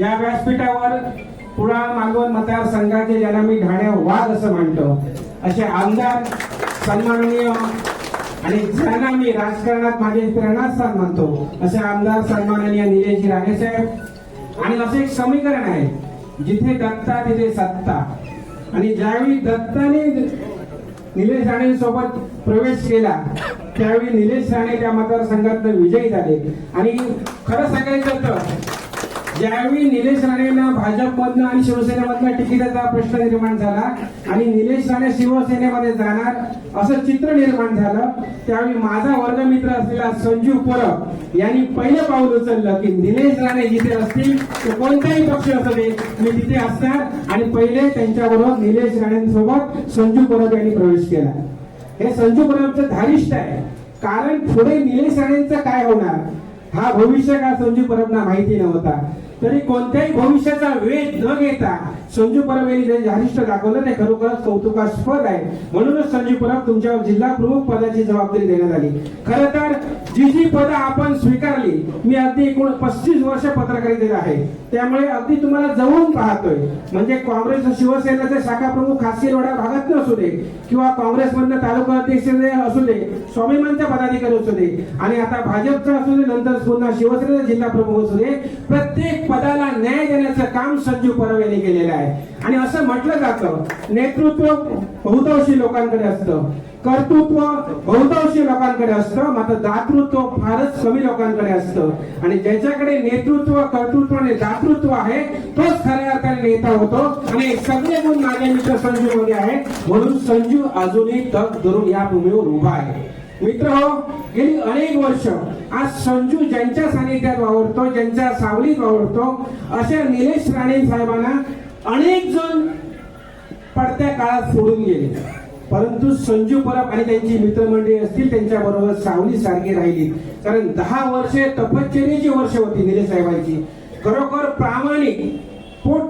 या व्यासपीठावर कुडाळ मालवण मतदारसंघाचे ज्यांना मी ढाण्या वाघ असं म्हणतो. असे आमदार सन्माननीय आणि ज्यांना मी राजकारणात माझे प्रेरणास्थान म्हणतो. असे आमदार सन्माननीय निलेश राणे साहेब. आणि असं एक समीकरण आहे जिथे दत्ता तिथे सत्ता. आणि ज्यावेळी दत्ताने निलेश राणे सोबत प्रवेश केला त्यावेळी निलेश राणे त्या मतदारसंघात विजयी झाले. आणि खरं सांगायचं तर ज्यावेळी निलेश राणेंना भाजपमधनं आणि शिवसेनेमधनं तिकिटाचा प्रश्न निर्माण झाला आणि निलेश राणे शिवसेनेमध्ये जाणार असं चित्र निर्माण झालं त्यावेळी माझा वर्गमित्र असलेला संजू परब यांनी पहिलं पाऊल उचललं की निलेश राणे जिथे असतील ते कोणताही पक्ष असू दे मी तिथे असणार. आणि पहिले त्यांच्याबरोबर निलेश राणेंसोबत संजू परब यांनी प्रवेश केला. हे संजू परबचं धारिष्ट आहे. कारण पुढे निलेश राणेंचं काय होणार? हा भविष्य का संजू परबना माहिती नव्हता. तरी कोणत्याही भविष्याचा वेध न घेता संजू परब यांनी जे धारिष्ट दाखवलं ते खरोखरच कौतुकास्पद आहे. म्हणूनच संजू परब तुमच्यावर जिल्हा प्रमुख पदाची जबाबदारी देण्यात आली. खर तर जी जी पदं आपण स्वीकारली मी अगदी एकूण पस्तीस वर्ष पत्रकारितेत आहे. त्यामुळे अगदी तुम्हाला जवळून पाहतोय. म्हणजे काँग्रेस शिवसेनेचे शाखा प्रमुख खासगी भागात असू दे किंवा काँग्रेसमधनं तालुका अध्यक्ष असू दे स्वाभिमानच्या पदाधिकारी असू दे आणि आता भाजपचा असू दे नंतर पुन्हा शिवसेनेचा जिल्हा प्रमुख असू दे प्रत्येक पदाला न्याय देण्याचं काम संजू परब यांनी केलेलं आहे. आणि असं म्हटलं जातं नेतृत्व बहुतांशी लोकांकडे असतं कर्तृत्व बहुतांशी लोकांकडे असतं मात्र दातृत्व फारच कमी लोकांकडे असतं. आणि ज्याच्याकडे नेतृत्व कर्तृत्व आणि दातृत्व आहे तोच खऱ्या अर्थाने नेता होतो. आणि सगळे गुण माझे मित्र संजू मध्ये आहेत. म्हणून संजू अजूनही तग धरून या भूमीवर उभा आहे. मित्र हो गेली अनेक वर्ष. आज संजू ज्यांच्या सानिध्यात वावरतो ज्यांच्या सावलीत वावरतो अशा निलेश राणे साहेबांना अनेक जण पडत्या काळात सोडून गेले. परंतु संजू परब आणि त्यांची मित्रमंडळी असतील त्यांच्या बरोबर सावली सारखी राहिली. कारण दहा वर्षे तपश्चर्याची वर्ष होती निलेश साहेबांची. खरोखर प्रामाणिक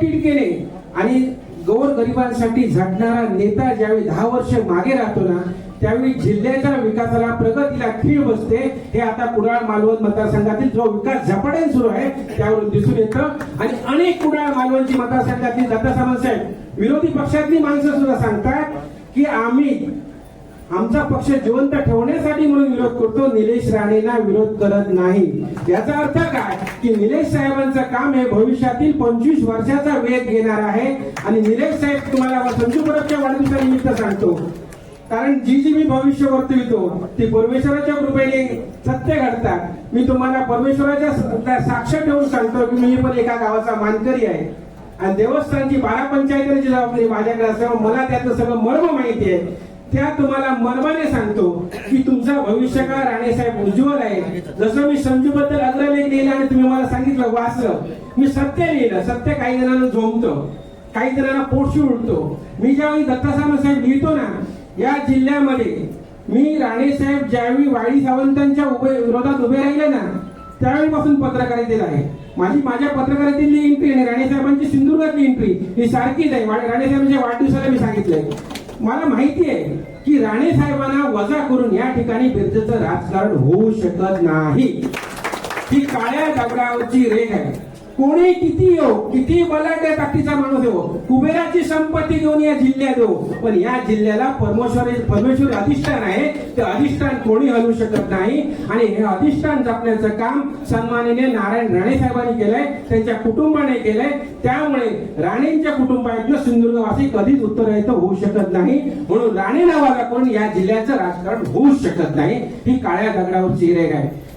केले आणि गोर गरिबांसाठी झटणारा नेता ज्यावेळी दहा वर्ष मागे राहतो ना त्यावेळी जिल्ह्याच्या विकासाला प्रगतीला खीळ बसते. हे आता कुडाळ मालवण मतदारसंघातील जो विकास झपाट्याने सुरू आहे त्यावरून दिसून येतं. आणि अनेक कुडाळ मालवणची मतदारसंघातील दत्ता साहेब विरोधी पक्षातली माणसं सुद्धा सांगतात की आम्ही आमचा पक्ष जिवंत ठेवण्यासाठी म्हणून विरोध करतो. निलेश राणेंना विरोध करत नाही. याचा अर्थ काय? की निलेश साहेबांचं काम हे भविष्यातील पंचवीस वर्षाचा वेग घेणार आहे. आणि निलेश साहेब तुम्हाला संजू परबच्या वाढदिवसानिमित्त सांगतो. कारण जी जी मी भविष्य वर्तवितो ती परमेश्वराच्या कृपेने सत्य घडतात. मी तुम्हाला परमेश्वराच्या साक्ष ठेवून सांगतो की मी पण एका गावाचा मानकरी आहे. आणि देवस्थानची बारा पंचायतीची जबाबदारी माझ्याकडे असल्यामुळे मला त्याचं सगळं मर्म माहिती आहे. त्या तुम्हाला मर्माने सांगतो की तुमचा भविष्यकाळ राणेसाहेब उज्ज्वल आहे. जसं मी संजूबद्दल अग्रलेख लिहिला आणि तुम्ही मला सांगितलं वाचलं मी सत्य लिहिलं. सत्य काही जणांना झोमतं काही जणांना पोटशी उडतो. मी ज्यावेळी दत्तासाहेब साहेब लिहितो ना या जिल्ह्यामध्ये मी राणेसाहेब ज्यावेळी वाडी सावंतांच्या उभे विरोधात उभे राहिले ना त्यावेळीपासून पत्रकारितेत आहे. माझी माझ्या पत्रकारितेतली एंट्री आणि राणेसाहेबांची सिंधुदुर्गातली एंट्री ही सारखीच आहे. राणेसाहेबांच्या वाढदिवसाला मी सांगितलंय. मला माहिती आहे की राणे साहेबांना वजा करून या ठिकाणी बिरजेचं राजकारण होऊ शकत नाही. ही काळ्या दगडावरची रेग आहे. कोणी किती येऊ किती बलाढ्य ताकदीचा माणूस येऊ कुबेराची संपत्ती घेऊन या जिल्ह्यात येऊ. पण या जिल्ह्याला परमेश्वर परमेश्वर अधिष्ठान आहे ते अधिष्ठान कोणी हलवू शकत नाही. आणि हे अधिष्ठान जपण्याचं काम सन्मानिने नारायण राणे साहेबांनी केलंय त्यांच्या कुटुंबाने केलंय. त्यामुळे राणेंच्या कुटुंबातनं सिंधुदुर्गवासी कधीच उत्तरायित होऊ शकत नाही. म्हणून राणे नावाला कोण या जिल्ह्याचं राजकारण होऊ शकत नाही. ही काळ्या दगडावर चिरेग आहे.